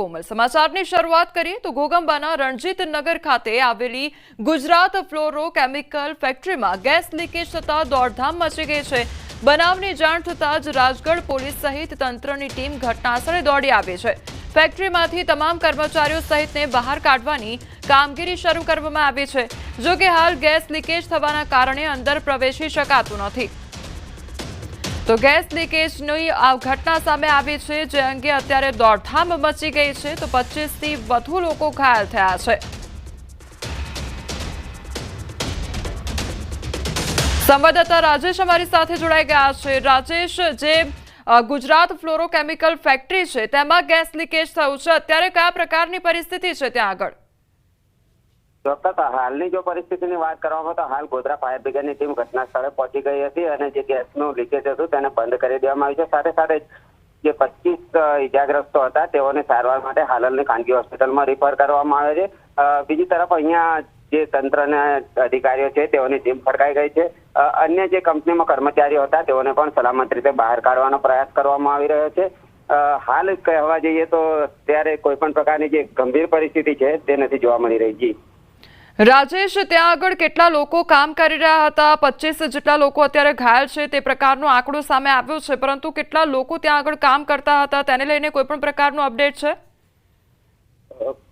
કોમલ સમાચારની શરૂઆત કરીએ તો ઘોગંબાના રણજીત નગર ખાતે આવેલી ગુજરાત ફ્લોરો કેમિકલ ફેક્ટરીમાં ગેસ લીકેજ થતા દોડધામ મચી ગઈ છે. બનાવની જાણ થતાં જ રાજગઢ પોલીસ સહિત તંત્રની ટીમ ઘટનાસ્થળે દોડી આવી છે. ફેક્ટરીમાંથી તમામ કર્મચારીઓ સહિતને બહાર કાઢવાની કામગીરી શરૂ કરવામાં આવી છે. જો કે હાલ ગેસ લીકેજ થવાના કારણે અંદર પ્રવેશી શકાતું નથી. તો ગેસ લીકેજની ઘટના સામે આવી છે, જે અંગે અત્યારે દોડધામ મચી ગઈ છે, તો પચીસથી વધુ લોકો ઘાયલ થયા છે. સંવાદદાતા રાજેશ અમારી સાથે જોડાઈ ગયા છે. રાજેશ, જે ગુજરાત ફ્લોરોકેમિકલ ફેક્ટરી છે, તેમાં ગેસ લીકેજ થયું છે. અત્યારે કયા પ્રકારની પરિસ્થિતિ છે ત્યાં આગળ? ચોક્કસ હાલની જો પરિસ્થિતિની વાત કરવામાં તો હાલ ગોધરા ફાયર બ્રિગેડની ટીમ ઘટના સ્થળે પહોંચી ગઈ હતી અને જે ગેસનું લીકેજ હતું તેને બંધ કરી દેવામાં આવ્યું છે. સાથે સાથે જે પચીસ ઇજાગ્રસ્તો હતા તેઓને સારવાર માટે હાલની ખાનગી હોસ્પિટલમાં રિફર કરવામાં આવે છે. બીજી તરફ અહીંયા જે તંત્રના અધિકારીઓ છે તેઓની ટીમ ફરકાઈ ગઈ છે. અન્ય જે કંપનીમાં કર્મચારીઓ હતા તેઓને પણ સલામત રીતે બહાર કાઢવાનો પ્રયાસ કરવામાં આવી રહ્યો છે. હાલ કહેવા જઈએ તો ત્યારે કોઈ પણ પ્રકારની જે ગંભીર પરિસ્થિતિ છે તે નથી જોવા મળી રહી. જી. રાજેશ, ત્યાં આગળ કેટલા લોકો કામ કરી રહ્યા હતા? પચીસ જેટલા લોકો અત્યારે ઘાયલ છે, તે પ્રકારનો આંકડો સામે આવ્યો છે, પરંતુ કેટલા લોકો ત્યાં આગળ કામ કરતા હતા? તેને લઈને કોઈ પણ પ્રકારનો અપડેટ છે?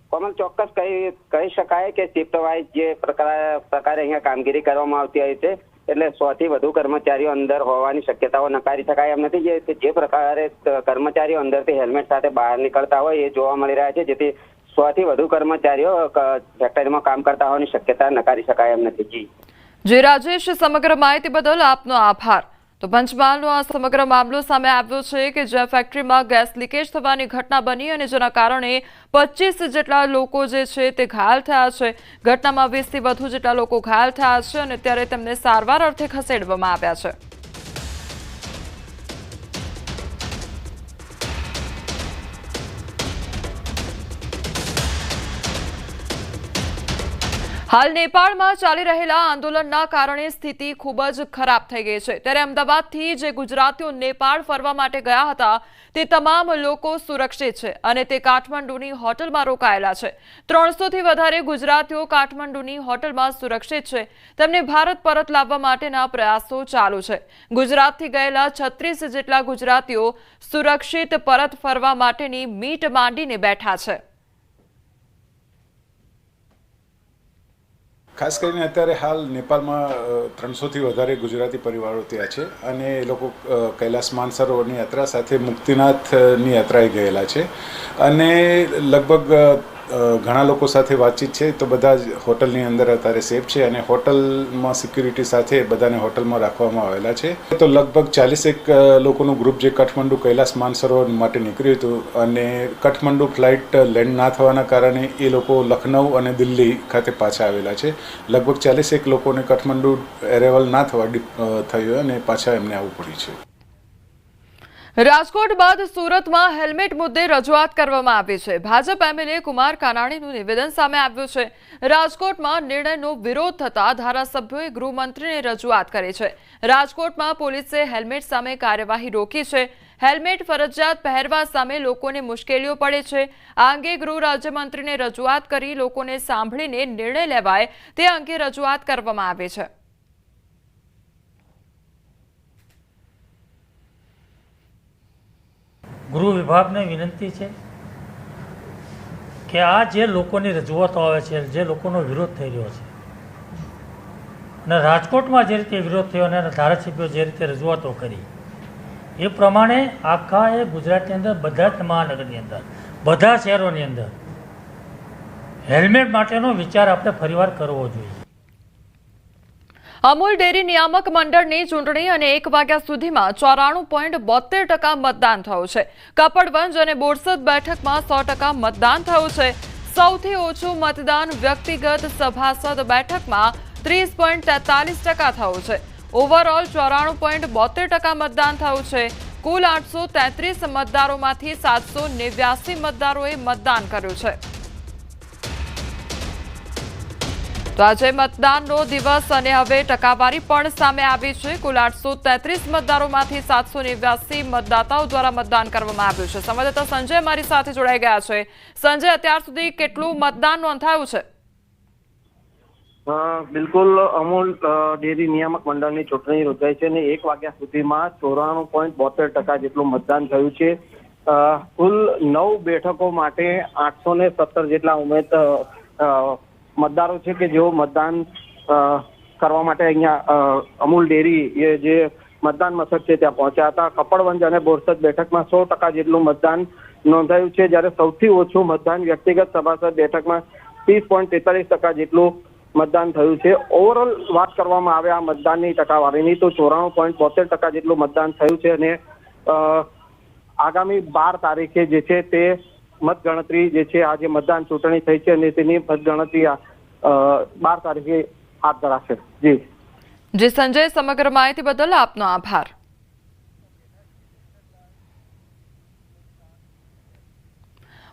કોમલ, ચોક્કસ કહી કહી શકાય કે શિફ્ટ વાઇઝ જે પ્રકાર, પ્રકારે અહીંયા કામગીરી કરવામાં આવતી હોય છે, એટલે સો થી વધુ કર્મચારીઓ અંદર હોવાની શક્યતાઓ નકારી શકાય એમ નથી. જે જે પ્રકારે કર્મચારીઓ અંદરથી હેલ્મેટ સાથે બહાર નીકળતા હોય એ જોવા મળી રહ્યા છે, જેથી સો થી વધુ કર્મચારીઓ ફેક્ટરીમાં કામ કરતા હોવાની શક્યતા નકારી શકાય એમ નથી. જી. જી, રાજેશ, સમગ્ર માહિતી બદલ આપનો આભાર. તો પંચમહાલનો આ સમગ્ર મામલો સામે આવ્યો છે કે જ્યાં ફેક્ટરીમાં ગેસ લીકેજ થવાની ઘટના બની અને જેના કારણે પચીસ જેટલા લોકો જે છે તે ઘાયલ થયા છે. ઘટનામાં વીસથી વધુ જેટલા લોકો ઘાયલ થયા છે અને ત્યારે તેમને સારવાર અર્થે ખસેડવામાં આવ્યા છે. હાલ નેપાળમાં ચાલી રહેલા આંદોલનના કારણે સ્થિતિ ખૂબ જ ખરાબ થઈ ગઈ છે. ત્યારે અમદાવાદથી જે ગુજરાતીઓ નેપાળ ફરવા માટે ગયા હતા, તે તમામ લોકો સુરક્ષિત છે અને તે કાઠમંડુની હોટલમાં રોકાયેલા છે. ત્રણસોથી વધારે ગુજરાતીઓ કાઠમંડુની હોટલમાં સુરક્ષિત છે. તેમને ભારત પરત લાવવા માટેના પ્રયાસો ચાલુ છે. ગુજરાતથી ગયેલા છત્રીસ જેટલા ગુજરાતીઓ સુરક્ષિત પરત ફરવા માટેની મીટ માંડીને બેઠા છે. ખાસ કરીને અત્યારે હાલ નેપાળમાં ત્રણસોથી વધારે ગુજરાતી પરિવારો ત્યાં છે અને એ લોકો કૈલાસ માનસરોવરની યાત્રા સાથે મુક્તિનાથની યાત્રાએ ગયેલા છે. અને લગભગ ઘણા લોકો સાથે વાતચીત છે, તો બધા જ હોટલની અંદર અત્યારે સેફ છે અને હોટલમાં સિક્યુરિટી સાથે બધાને હોટલમાં રાખવામાં આવેલા છે. તો લગભગ ચાલીસેક લોકોનું ગ્રુપ જે કાઠમંડુ કૈલાસ માનસરોવર માટે નીકળ્યું હતું અને કાઠમંડુ ફ્લાઇટ લેન્ડ ના થવાના કારણે એ લોકો લખનઉ અને દિલ્હી ખાતે પાછા આવેલા છે. લગભગ ચાલીસેક લોકોને કાઠમંડુ એરેવલ ના થવા થયું અને પાછા એમને આવવું પડ્યું છે. રાજકોટ બાદ સુરતમાં હેલ્મેટ મુદ્દે રજૂઆત કરવામાં આવી છે. ભાજપ એમએલએ કુમાર કાનાણીનું નિવેદન સામે આવ્યું છે. રાજકોટમાં નિર્ણયનો વિરોધ થતા ધારાસભ્યોએ ગૃહમંત્રીને રજૂઆત કરી છે. રાજકોટમાં પોલીસે હેલ્મેટ સામે કાર્યવાહી રોકી છે. હેલ્મેટ ફરજિયાત પહેરવા સામે લોકોને મુશ્કેલીઓ પડે છે. આ અંગે ગૃહ રાજ્યમંત્રીને રજૂઆત કરી લોકોને સાંભળીને નિર્ણય લેવાય તે અંગે રજૂઆત કરવામાં આવી છે. ગૃહ વિભાગને વિનંતી છે કે આ જે લોકોની રજૂઆતો આવે છે, જે લોકોનો વિરોધ થઈ રહ્યો છે, અને રાજકોટમાં જે રીતે વિરોધ થયો અને ધારાસભ્યો જે રીતે રજૂઆતો કરી, એ પ્રમાણે આખા એ ગુજરાતની અંદર બધા જ મહાનગરની અંદર, બધા શહેરોની અંદર, હેલ્મેટ માટેનો વિચાર આપણે ફરીવાર કરવો જોઈએ. અમૂલ ડેરી નિયામક મંડળની ચૂંટણી અને એક વાગ્યા સુધીમાં ચોરાણું પોઈન્ટ બોતેર ટકા મતદાન થયું છે. કપડવંજ અને બોરસદ બેઠકમાં સો ટકા મતદાન થયું છે. સૌથી ઓછું મતદાન વ્યક્તિગત સભાસદ બેઠકમાં ત્રીસ પોઈન્ટ તેતાલીસ ટકા થયું છે. ઓવરઓલ ચોરાણું પોઈન્ટ બોતેર ટકા મતદાન થયું છે. કુલ આઠસો તેત્રીસ મતદારોમાંથી સાતસો નેવ્યાસી મતદારોએ મતદાન કર્યું છે. તો આજે મતદાનનો દિવસ અને હવે ટકાવારી પણ સામે આવી છે. કુલ આઠસો તેત્રીસ મતદારોમાંથી સાતસો નેવ્યાસી મતદાતાઓ દ્વારા મતદાન કરવામાં આવ્યું છે. સંવાદદાતા સંજય મારી સાથે જોડાઈ ગયા છે. સંજય, અત્યાર સુધી કેટલું મતદાન નોંધાયું છે? બિલકુલ અમૂલ ડેરી નિયામક મંડળની ચૂંટણી યોજાઈ છે અને એક વાગ્યા સુધીમાં ચોરાણું પોઈન્ટ બોતેર ટકા જેટલું મતદાન થયું છે. કુલ નવ બેઠકો માટે આઠસો સત્તર જેટલા ઉમેદ મતદારો છે કે જેઓ મતદાન કરવા માટે અહીંયા અમૂલ ડેરી એ જે મતદાન મથક છે ત્યાં પહોંચ્યા હતા. કપડવંજ અને બોરસદ બેઠકમાં સો ટકા જેટલું મતદાન નોંધાયું છે. જ્યારે સૌથી ઓછું મતદાન વ્યક્તિગત સભાસદ બેઠકમાં ત્રીસ પોઈન્ટ તેતાલીસ ટકા જેટલું મતદાન થયું છે. ઓવરઓલ વાત કરવામાં આવે આ મતદાનની ટકાવારીની, તો ચોરાણું પોઈન્ટ બોતેર ટકા જેટલું મતદાન થયું છે અને આગામી બાર તારીખે જે છે તે મતગણતરી જે છે, આજે મતદાન ચૂંટણી થઈ છે અને તેની મતગણતરી બાર તારીખે હાથ ધરાશે. જી. જી, સંજય, સમગ્ર માહિતી બદલ આપનો આભાર.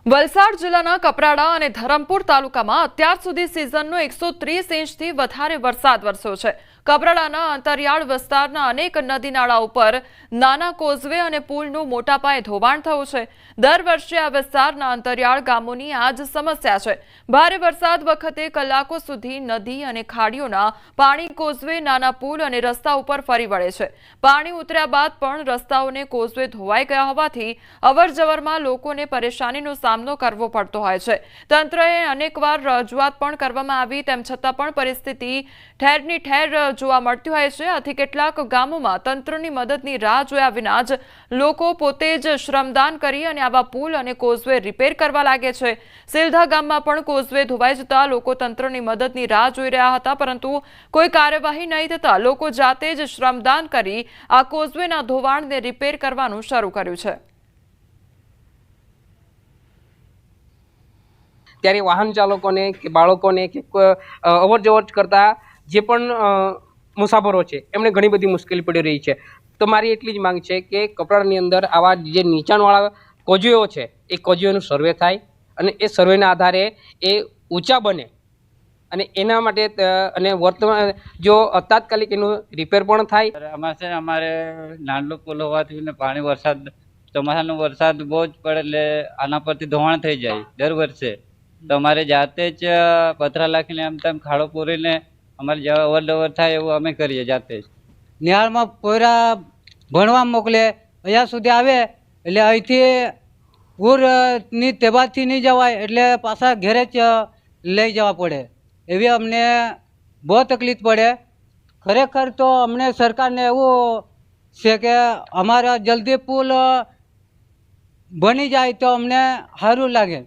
વલસાડ જિલ્લાના કપરાડા અને ધરમપુર તાલુકામાં અત્યાર સુધી સિઝનનો એકસો ત્રીસ ઇંચથી વધારે વરસાદ વરસ્યો છે. કપરાડાના અંતરિયાળ વિસ્તારના અનેક નદી નાળા ઉપર નાના કોઝવે અને પુલનું મોટા પાયે ધોવાણ થયું છે. દર વર્ષે આ વિસ્તારના અંતરિયાળ ગામોની આ જ સમસ્યા છે. ભારે વરસાદ વખતે કલાકો સુધી નદી અને ખાડીઓના પાણી કોઝવે, નાના પુલ અને રસ્તા ઉપર ફરી વળે છે. પાણી ઉતર્યા બાદ પણ રસ્તાઓને કોઝવે ધોવાઈ ગયા હોવાથી અવરજવરમાં લોકોને પરેશાનીનો સામનો કરવો પડતો હોય છે. તંત્રએ અનેકવાર રજૂઆત પણ કરવામાં આવી, તેમ છતાં પણ પરિસ્થિતિ ઠેરની ઠેર જોવા મળતી હોય છે. આથી કેટલાક ગામોમાં તંત્રની મદદની રાહ જોયા વિના જ લોકો પોતે જ શ્રમદાન કરી અને આવા પુલ અને કોઝવે રિપેર કરવા લાગે છે. સિલધા ગામમાં પણ કોઝવે ધોવાઈ જતા લોકો તંત્રની મદદની રાહ જોઈ રહ્યા હતા, પરંતુ કોઈ કાર્યવાહી નહીં થતા લોકો જાતે જ શ્રમદાન કરી આ કોઝવેના ધોવાણને રિપેર કરવાનું શરૂ કર્યું છે. ત્યારે વાહન ચાલકોને કે બાળકોને કે અવર જવર કરતા જે પણ મુસાફરો છે, એમને ઘણી બધી મુશ્કેલી પડી રહી છે. તો મારી એટલી જ માંગ છે કે કપડાની અંદર આવા જે નીચાણવાળા કોજીઓ છે, એ કોજીઓનું સર્વે થાય અને એ સર્વેના આધારે એ ઊંચા બને. અને એના માટે અને વર્તમાન, જો તાત્કાલિક એનું રિપેર પણ થાય. અમારે છે, અમારે નાનલો પુલ હોવાથી પાણી વરસાદ, ચોમાસાનો વરસાદ બહુ જ પડે એટલે આના પરથી ધોવાણ થઈ જાય દર વર્ષે. તો અમારે જાતે જ પથરા નાખીને આમ તેમ ખાડો પૂરીને અમારે જ્યાં અવર થાય એવું અમે કરીએ જાતે જ. નિહાળમાં પોયરા ભણવા મોકલે, અહીંયા સુધી આવે, એટલે અહીંથી પૂરની તેબાથી નહીં જવાય, એટલે પાછા ઘેરે જ લઈ જવા પડે. એવી અમને બહુ તકલીફ પડે. ખરેખર તો અમને સરકારને એવું છે કે અમારા જલ્દી પુલ બની જાય તો અમને સારું લાગે.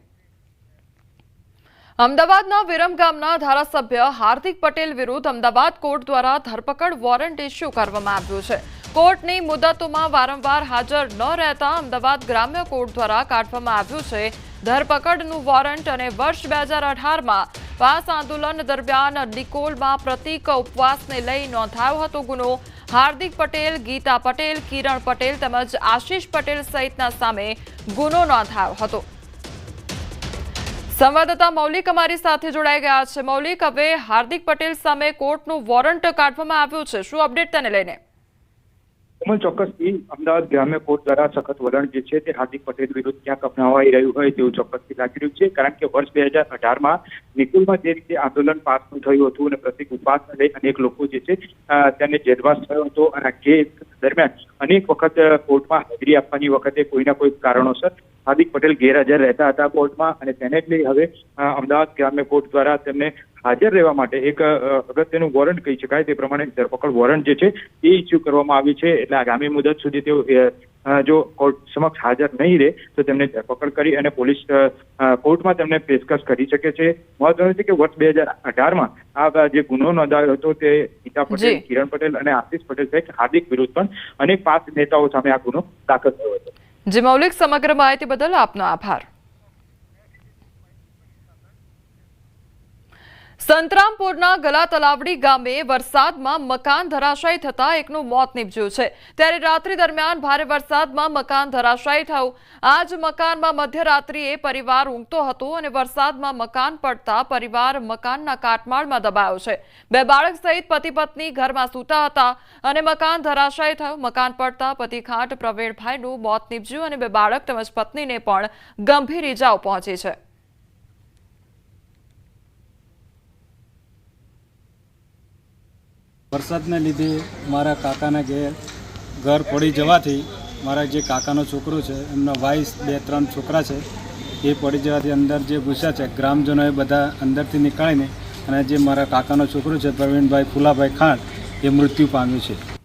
અમદાવાદના વિરમગામના ધારાસભ્ય હાર્દિક પટેલ વિરુદ્ધ અમદાવાદ કોર્ટ દ્વારા ધરપકડ વોરંટ ઇસ્યુ કરવામાં આવ્યું છે. કોર્ટની મુદતોમાં વારંવાર હાજર ન રહેતા અમદાવાદ ગ્રામ્ય કોર્ટ દ્વારા કાઢવામાં આવ્યું છે ધરપકડનું વોરંટ અને વર્ષ બે હજાર અઢારમાં પાસ આંદોલન દરમિયાન નિકોલમાં પ્રતિક ઉપવાસને લઈ નોંધાયો હતો ગુનો. હાર્દિક પટેલ, ગીતા પટેલ, કિરણ પટેલ તેમજ આશીષ પટેલ સહિતના સામે ગુનો નોંધાયો હતો. સંવાદદાતા મૌલિક અમારી સાથે જોડાઈ ગયા છે. મૌલિક, હવે હાર્દિક પટેલ સામે કોર્ટનું વોરંટ કાઢવામાં આવ્યું છે. શું અપડેટ તેને લઈને? ચોક્કસથી અમદાવાદ ગ્રામ્ય કોર્ટ દ્વારા સખત વલણ જે છે તે હાર્દિક પટેલ વિરુદ્ધ ક્યાંક અપનાવાઈ રહ્યું હોય તેવું ચોક્કસથી લાગી રહ્યું છે. કારણ કે વર્ષ બે હજાર અઢારમાં નિકુલમાં જે રીતે આંદોલન પાસ થયું હતું અને પ્રતિક ઉપાસને લઈ અનેક લોકો જે છે તેને જેદવાસ થયો હતો અને કેસ દરમિયાન અનેક વખત કોર્ટમાં હાજરી આપવાની વખતે કોઈના કોઈ કારણોસર હાર્દિક પટેલ ગેરહાજર રહેતા હતા કોર્ટમાં અને તેને જ લઈ હવે અમદાવાદ ગ્રામ્ય કોર્ટ દ્વારા તેમને હાજર રહેવા માટે એક અગત્યનું વોરંટ કહી શકાય. તે પ્રમાણે ધરપકડ વોરંટ જે છે એ ઇસ્યુ કરવામાં આવી છે. એટલે આગામી મુદત સુધી તેઓ જો કોર્ટ સમક્ષ હાજર નહીં રહે તો તેમને ધરપકડ કરી અને પોલીસ કોર્ટમાં તેમને પેશકશ કરી શકે છે. મહત્વનું છે કે વર્ષ બે હજાર અઢારમાં આ જે ગુનો નોંધાયો હતો તે ગીતા પટેલ કિરણ પટેલ અને આશીષ પટેલ સહિત હાર્દિક વિરુદ્ધ પણ અનેક પાંચ નેતાઓ સામે આ ગુનો દાખલ થયો જે મૌલિક સમગ્ર માહિતી બદલ આપનો આભાર. સંતરામપુરના ગલા તલાવડી ગામે વરસાદમાં મકાન ધરાશાયી થતા એકનું મોત નીપજ્યું છે. ત્યારે રાત્રિ દરમિયાન ભારે વરસાદમાં મકાન ધરાશાયી થયું. આ જ મકાનમાં મધ્યરાત્રિએ પરિવાર ઊંઘતો હતો અને વરસાદમાં મકાન પડતા પરિવાર મકાનના કાટમાળમાં દબાયો છે. બે બાળક સહિત પતિ પત્ની ઘરમાં સૂતા હતા અને મકાન ધરાશાયી થયું. મકાન પડતા પતિ ખાંટ પ્રવીણભાઈનું મોત નીપજ્યું અને બે બાળક તેમજ પત્નીને પણ ગંભીર ઇજાઓ પહોંચી છે. વરસાદને લીધે મારા કાકાના ઘેર ઘર પડી જવાથી મારા જે કાકાનો છોકરો છે, એમના વાઈસ બે ત્રણ છોકરા છે, એ પડી જવાથી અંદર જે ઘૂસ્યા છે, ગ્રામજનોએ બધા અંદરથી નીકળીને અને જે મારા કાકાનો છોકરો છે, પ્રવીણભાઈ ફુલાભાઈ ખાંડ, એ મૃત્યુ પામ્યું છે.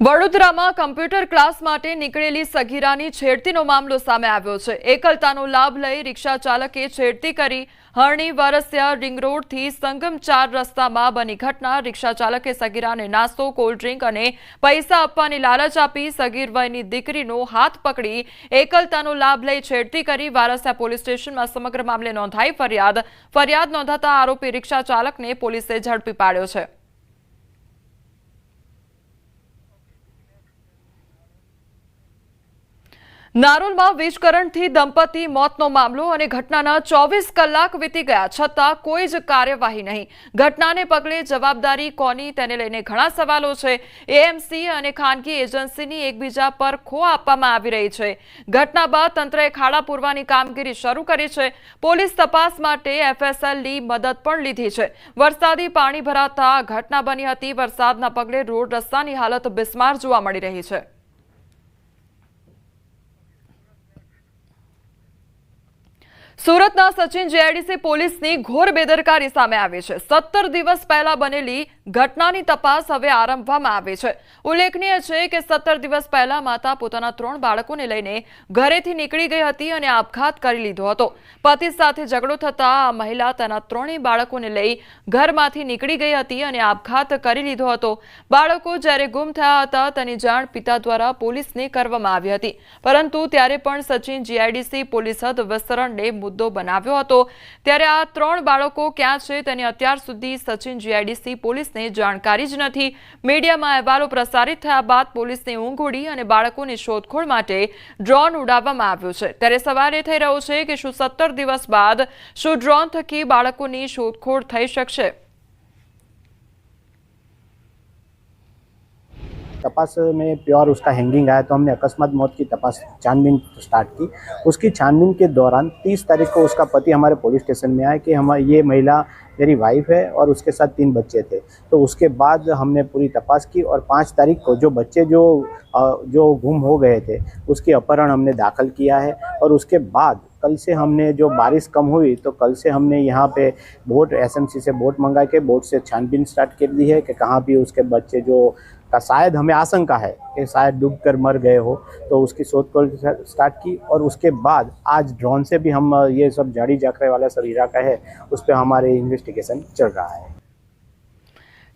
વડોદરામાં કમ્પ્યુટર ક્લાસ માટે નીકળેલી સગીરાની છેડતીનો મામલો સામે આવ્યો છે. એકલતાનો લાભ લઈ રિક્ષા ચાલકે છેડતી કરી હરણી વરસ્યા રિંગ રોડથી સંગમ ચાર રસ્તામાં બની ઘટના. રિક્ષા ચાલકે સગીરાને નાસ્તો, કોલ્ડ ડ્રિંક અને પૈસા આપવાની લાલચ આપી સગીર વયની દીકરીનો હાથ પકડી એકલતાનો લાભ લઈ છેડતી કરી. વારસિયા પોલીસ સ્ટેશનમાં સમગ્ર મામલે નોંધાઈ ફરિયાદ. ફરિયાદ નોંધાતા આરોપી રિક્ષા ચાલકને પોલીસે ઝડપી પાડ્યો છે. નારોલમાં વીજકરણથી દંપતી મોતનો મામલો અને ઘટનાના ચોવીસ કલાક વીતી ગયા છતાં કોઈ જ કાર્યવાહી નહીં. ઘટનાને પગલે જવાબદારી કોની તેને લઈને ઘણા સવાલો છે. એએમસી અને ખાનગી એજન્સીની એકબીજા પર ખો આપવામાં આવી રહી છે. ઘટના બાદ તંત્રએ ખાડા પૂરવાની કામગીરી શરૂ કરી છે. પોલીસ તપાસ માટે એફએસએલની મદદ પણ લીધી છે. વરસાદી પાણી ભરાતા ઘટના બની હતી. વરસાદના પગલે રોડ રસ્તાની હાલત બિસ્માર જોવા મળી રહી છે. સુરતના સચિન જેઆઈડીસી પોલીસની ઘોર બેદરકારી સામે આવી છે. સત્તર દિવસ પહેલા બનેલી ઘટનાની તપાસ હવે આરંભવામાં આવી છે. ઉલ્લેખનીય છે કે સત્તર દિવસ પહેલા માતા પોતાના ત્રણ બાળકોને લઈને ઘરેથી નીકળી ગઈ હતી અને આપઘાત કરી લીધો હતો. પતિ સાથે ઝઘડો થતા આ મહિલા તેના ત્રણેય બાળકોને લઈ ઘરમાંથી નીકળી ગઈ હતી અને આપઘાત કરી લીધો હતો. બાળકો જ્યારે ગુમ થયા હતા તેની જાણ પિતા દ્વારા પોલીસને કરવામાં આવી હતી. પરંતુ ત્યારે પણ સચિન જીઆઈડીસી પોલીસ હદ વિસ્તરણને મુદ્દો બનાવ્યો હતો. ત્યારે આ ત્રણ બાળકો ક્યાં છે તેની અત્યાર સુધી સચિન જીઆઈડીસી પોલીસને જાણકારી જ નથી. મીડિયામાં અહેવાલો પ્રસારિત થયા બાદ પોલીસને ઊંઘ ઉડી અને બાળકોની શોધખોળ માટે ડ્રોન ઉડાવવામાં આવ્યું છે. ત્યારે સવારે થઈ રહ્યો છે કે શું સત્તર દિવસ બાદ શું ડ્રોન થકી બાળકોની શોધખોળ થઈ શકશે? तपास में प्योर उसका हैंगिंग आया तो हमने अकस्मात मौत की तपास छानबीन स्टार्ट की। उसकी छानबीन के दौरान 30 तारीख को उसका पति हमारे पुलिस स्टेशन में आया कि हम, ये महिला मेरी वाइफ है और उसके साथ तीन बच्चे थे। तो उसके बाद हमने पूरी तपास की और पाँच तारीख को जो बच्चे जो जो गुम हो गए थे, उसके अपहरण हमने दाखिल किया है और उसके बाद कल से हमने जो बारिश कम हुई तो कल से हमने यहाँ पे बोट एसएमसी से बोट मंगा के बोट से छानबीन स्टार्ट कर दी है कि कहाँ भी उसके बच्चे जो का शायद हमें आशंका है कि शायद डूब कर मर गए हो। तो उसकी शोध खोज स्टार्ट की और उसके बाद आज ड्रोन से भी हम ये सब जाड़ी जाखरे वाला सब इलाका है, उस पर हमारे इन्वेस्टिगेशन चल रहा है।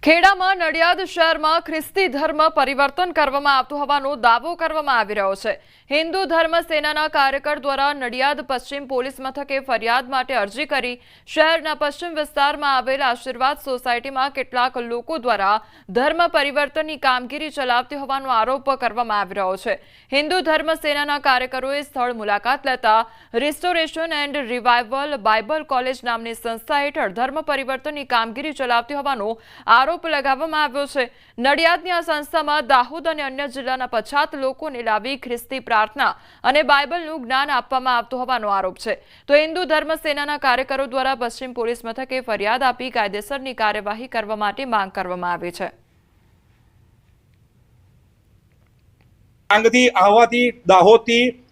ખેડામાં નડિયાદ શહેરમાં ખ્રિસ્તી ધર્મ પરિવર્તન કરવામાં આવતું હોવાનો દાવો કરવામાં આવી રહ્યો છે. હિન્દુ ધર્મ સેનાના કાર્યકર દ્વારા નડિયાદ પશ્ચિમ પોલીસ મથકે ફરિયાદ માટે અરજી કરી શહેરના પશ્ચિમ વિસ્તારમાં આવેલ આશીર્વાદ સોસાયટીમાં કેટલાક લોકો દ્વારા ધર્મ પરિવર્તનની કામગીરી ચલાવતી હોવાનો આરોપ કરવામાં આવી રહ્યો છે. હિન્દુ ધર્મ સેનાના કાર્યકરોએ સ્થળ મુલાકાત લેતા restoration and revival Bible college નામની સંસ્થા હેઠળ ધર્મ પરિવર્તનની કામગીરી ચલાવતી હોવાનો આરોપ લગાવવામાં આવ્યો છે. નડિયાદની આ સંસ્થામાં દાહોદ અને અન્ય જિલ્લાના પછાત લોકોને લાવી ખ્રિસ્તી પ્રાર્થના અને બાઇબલનું જ્ઞાન આપવામાં આવતું હોવાનો આરોપ છે. તો હિન્દુ ધર્મ સેનાના કાર્યકરો દ્વારા પશ્ચિમ પોલીસ મથકે ફરિયાદ આપી કાયદેસરની કાર્યવાહી કરવા માટે માંગ કરવામાં આવી છે.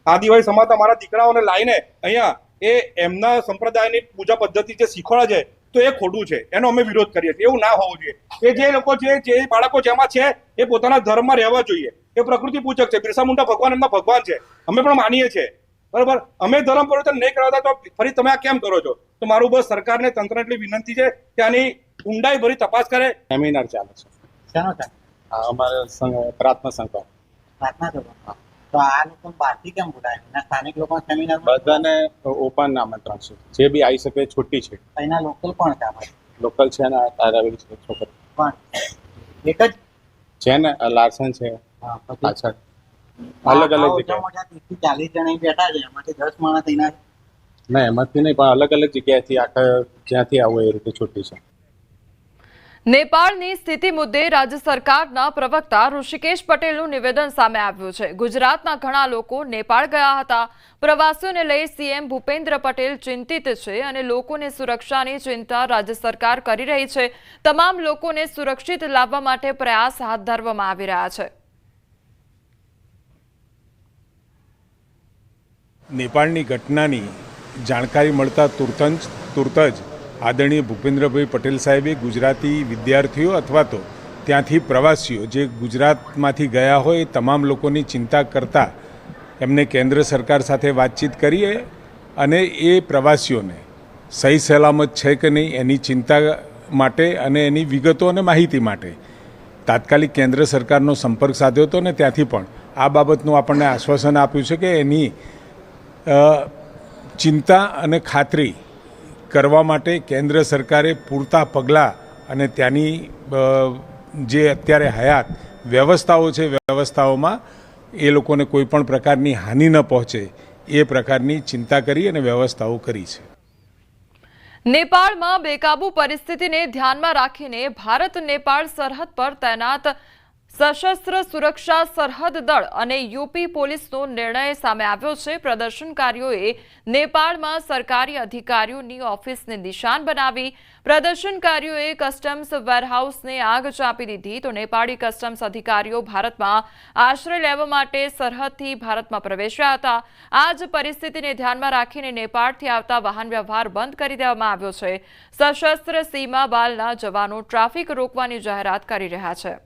આદિવાસી સમાજ અમારા દીકરાઓને લાઈને અહીંયા એ એમના સંપ્રદાયની પૂજા પદ્ધતિ જે શીખવાડે છે તો એ ખોટું છે. એનો અમે વિરોધ કરીએ છીએ. એવું ના હોવું જોઈએ. કે જે લોકો છે જે બાળકો જેમાં છે એ પોતાના ધર્મમાં રહેવા જોઈએ. એ પ્રકૃતિ પૂજક છે. બિરસા મુંડા ભગવાન એમના ભગવાન છે. અમે પણ માનીએ છીએ. બરાબર? અમે ધર્મ પરિવર્તન નહીં કરાવતા તો ફરી તમે આ કેમ કરો છો? તો મારું બસ સરકારને તંત્ર એટલી વિનંતી છે કે આની ઊંડાઈ ભરી તપાસ કરે. સેમિનાર ચાલે છે. અમારે પ્રાર્થના સંઘ. પ્રાર્થના તો આ લોકો બહારથી કેમ બોલાય સ્થાનિક લોકો સેમિનાર બધાને ઓપન આમંત્રણ છે. જે બી આવી શકે છૂટી છે. એના લોકલ પણ છે લોકલ છે ને તારાવેલ છે છોકરી. પણ એક જ? છે ને લાર્સન છે. પાછળ. અલગ અલગ જગ્યાએ. ચાલીસ જણા બેઠા છે. એમાંથી દસ માણસ એના ના એમાંથી નહીં પણ અલગ અલગ જગ્યાએથી આખા જ્યાંથી આવું એ રીતે છૂટી છે. નેપાળની સ્થિતિ મુદ્દે રાજ્ય સરકારના પ્રવક્તા ઋષિકેશ પટેલનું નિવેદન સામે આવ્યું છે. ગુજરાતના ઘણા લોકો નેપાળ ગયા હતા. પ્રવાસીઓને લઈ સીએમ ભૂપેન્દ્ર પટેલ ચિંતિત છે અને લોકોની સુરક્ષાની ચિંતા રાજ્ય સરકાર કરી રહી છે. તમામ લોકોને સુરક્ષિત લાવવા માટે પ્રયાસ હાથ ધરવામાં આવી રહ્યા છે. નેપાળની ઘટનાની જાણકારી મળતા તુરત જ તુરત જ આદરણીય ભૂપેન્દ્રભાઈ પટેલ સાહેબે ગુજરાતી વિદ્યાર્થીઓ અથવા તો ત્યાંથી પ્રવાસીઓ જે ગુજરાતમાંથી ગયા હોય તમામ લોકોની ચિંતા કરતા એમને કેન્દ્ર સરકાર સાથે વાતચીત કરીએ અને એ પ્રવાસીઓને સહી સલામત છે કે નહીં એની ચિંતા માટે અને એની વિગતો અને માહિતી માટે તાત્કાલિક કેન્દ્ર સરકારનો સંપર્ક સાધ્યો હતો ને ત્યાંથી પણ આ બાબતનું આપણને આશ્વાસન આપ્યું છે કે એની ચિંતા અને ખાતરી કરવા માટે કેન્દ્ર સરકારે પૂરતા પગલાં અને ત્યાંની જે અત્યારે હયાત વ્યવસ્થાઓ છે, વ્યવસ્થાઓમાં એ લોકોને કોઈ પણ પ્રકારની હાનિ ન પહોંચે એ પ્રકારની ચિંતા કરી અને વ્યવસ્થાઓ કરી છે. નેપાળમાં બેકાબુ પરિસ્થિતિને ધ્યાનમાં રાખીને ભારત નેપાળ સરહદ પર તૈનાત સશસ્ત્ર સુરક્ષા સરહદ દળ અને યુપી પોલીસનો નિર્ણય સામે આવ્યો છે. પ્રદર્શનકારીઓએ નેપાળમાં સરકારી અધિકારીઓની ઓફિસને નિશાન બનાવી પ્રદર્શનકારીઓએ કસ્ટમ્સ વેરહાઉસને આગ ચાંપી દીધી. તો નેપાળી કસ્ટમ્સ અધિકારીઓ ભારતમાં આશ્રય લેવા માટે સરહદથી ભારતમાં પ્રવેશ્યા હતા. આ જ પરિસ્થિતિને ધ્યાનમાં રાખીને નેપાળથી આવતા વાહન વ્યવહાર બંધ કરી દેવામાં આવ્યો છે. સશસ્ત્ર સીમા બાલના જવાનો ટ્રાફિક રોકવાની જાહેરાત કરી રહ્યા છે.